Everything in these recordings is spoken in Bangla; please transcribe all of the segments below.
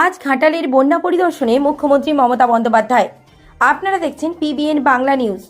আজ ঘাটালের বন্যা পরিদর্শনে মুখ্যমন্ত্রী মমতা বন্দ্যোপাধ্যায়। আপনারা দেখছেন পিবিএন বাংলা নিউজ।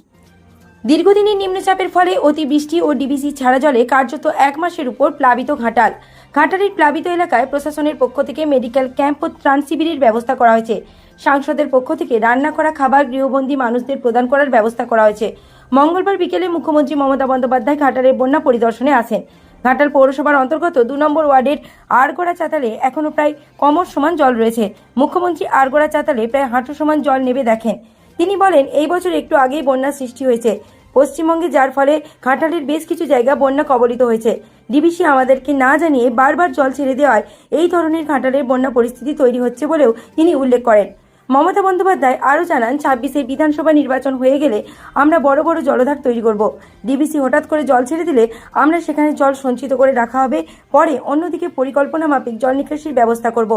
দীর্ঘদিনের নিম্নচাপের ফলে অতিবৃষ্টি ও ডিবিসি ছাড়া জলে কার্যত এক মাসের উপর প্লাবিত ঘাটাল। ঘাটালের প্লাবিত এলাকায় প্রশাসনের পক্ষ থেকে মেডিকেল ক্যাম্প ও ত্রাণ শিবিরের ব্যবস্থা করা হয়েছে। সাংসদের পক্ষ থেকে রান্না করা খাবার গৃহবন্দী মানুষদের প্রদান করার ব্যবস্থা করা হয়েছে। মঙ্গলবার বিকেলে মুখ্যমন্ত্রী মমতা বন্দ্যোপাধ্যায় ঘাটালের বন্যা পরিদর্শনে আসেন। ঘাটাল পৌরসভার অন্তর্গত দু নম্বর ওয়ার্ডের আরগোড়া চাতালে এখনও প্রায় কমর সমান জল রয়েছে। মুখ্যমন্ত্রী আরগোড়া চাতালে প্রায় হাঁটু সমান জল নেবে দেখেন। তিনি বলেন, এই বছর একটু আগেই বন্যার সৃষ্টি হয়েছে। পশ্চিমবঙ্গে যার ফলে ঘাটালের বেশ কিছু জায়গা বন্যা কবলিত হয়েছে। ডিবিসি আমাদেরকে না জানিয়ে বারবার জল ছেড়ে দেওয়ায় এই ধরনের ঘাটালের বন্যা পরিস্থিতি তৈরি হচ্ছে বলেও তিনি উল্লেখ করেন। মমতা বন্দ্যোপাধ্যায় আরও জানান, ছাব্বিশে বিধানসভা নির্বাচন হয়ে গেলে আমরা বড় বড় জলধার তৈরি করব। ডিবিসি হঠাৎ করে জল ছেড়ে দিলে আমরা সেখানে জল সঞ্চিত করে রাখা হবে, পরে অন্যদিকে পরিকল্পনা মাফিক জল নিকাশির ব্যবস্থা করব।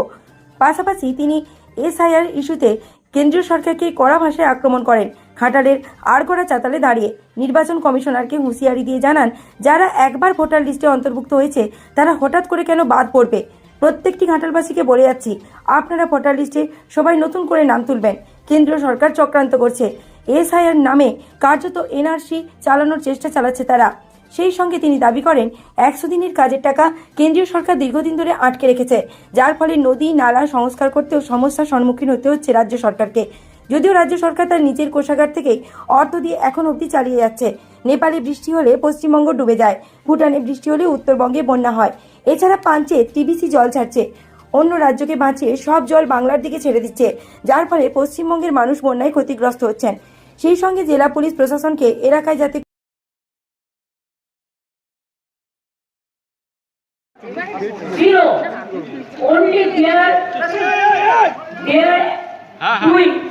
পাশাপাশি তিনি এসআইআর ইস্যুতে কেন্দ্রীয় সরকারকে কড়া ভাষায় আক্রমণ করেন। ঘাটালের আড়গড়া চাতালে দাঁড়িয়ে নির্বাচন কমিশনারকে হুঁশিয়ারি দিয়ে জানান, যারা একবার ভোটার লিস্টে অন্তর্ভুক্ত হয়েছে, তারা হঠাৎ করে কেন বাদ পড়বে? প্রত্যেকটি ঘাটালবাসীকে বলে যাচ্ছি, আপনারা ভোটার লিস্টে সবাই নতুন করে নাম তুলবেন। কেন্দ্রীয় সরকার চক্রান্ত করছে। এসআইআর নামে কার্যত এনআরসি চালানোর চেষ্টা চালাচ্ছে তারা। সেই সঙ্গে তিনি দাবি করেন, একশো দিনের কাজের টাকা কেন্দ্রীয় সরকার দীর্ঘদিন ধরে আটকে রেখেছে, যার ফলে নদী, নালা সংস্কার করতেও সমস্যার সম্মুখীন হতে হচ্ছে রাজ্য সরকারকে। যদিও রাজ্য সরকার তার নিজের কোষাগার থেকেই অর্থ দিয়ে এখন অবধি চালিয়ে যাচ্ছে। নেপালে বৃষ্টি হলে পশ্চিমবঙ্গ ডুবে যায়। ভুটানে বৃষ্টি হলে উত্তরবঙ্গে বন্যা হয়। এছাড়া পাঞ্চে টিবিসি জল ছাড়ছে অন্য রাজ্যকে বাঁচিয়ে সব জল বাংলার দিকে ছেড়ে দিচ্ছে যার ফলে পশ্চিমবঙ্গের মানুষ বন্যায় ক্ষতিগ্রস্ত হচ্ছেন সেই সঙ্গে জেলা পুলিশ প্রশাসনকে এলাকায় যাতে Zero. Only there, there, হ্যাঁ, হ্যাঁ। it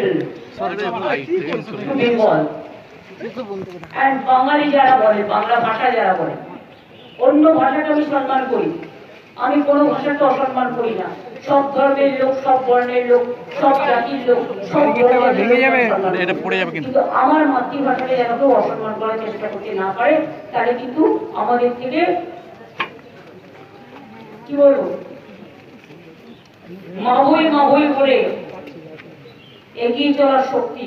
is terrible to Bengal. বাঙালি যারা বলে, বাংলা ভাষা যারা বলে, অন্য ভাষাকে আমি সম্মান করি। আমি কোনো ভাষাকে অসম্মান করি না। সব ধর্মের লোক সব বর্ণের লোক সব জাতির লোক সব সম্মান করি। এটা পড়ে যাবে কিন্তু। আমার মাতৃভাষাকে যেন কেউ অসম্মান করার চেষ্টা করতে না পারে তাহলে কিন্তু আমাদের থেকে কি বলব? মাবই মাবই বলে এগিয়ে চলার শক্তি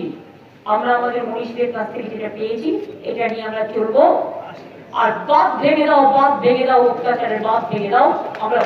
আমরা আমাদের মনীষীদের কাছ থেকে যেটা পেয়েছি, এটা নিয়ে আমরা চলবো আর বাদ ভেঙে দাও পথ ভেঙে দাও, অত্যাচারের বাদ ভেঙে দাও, আমরা।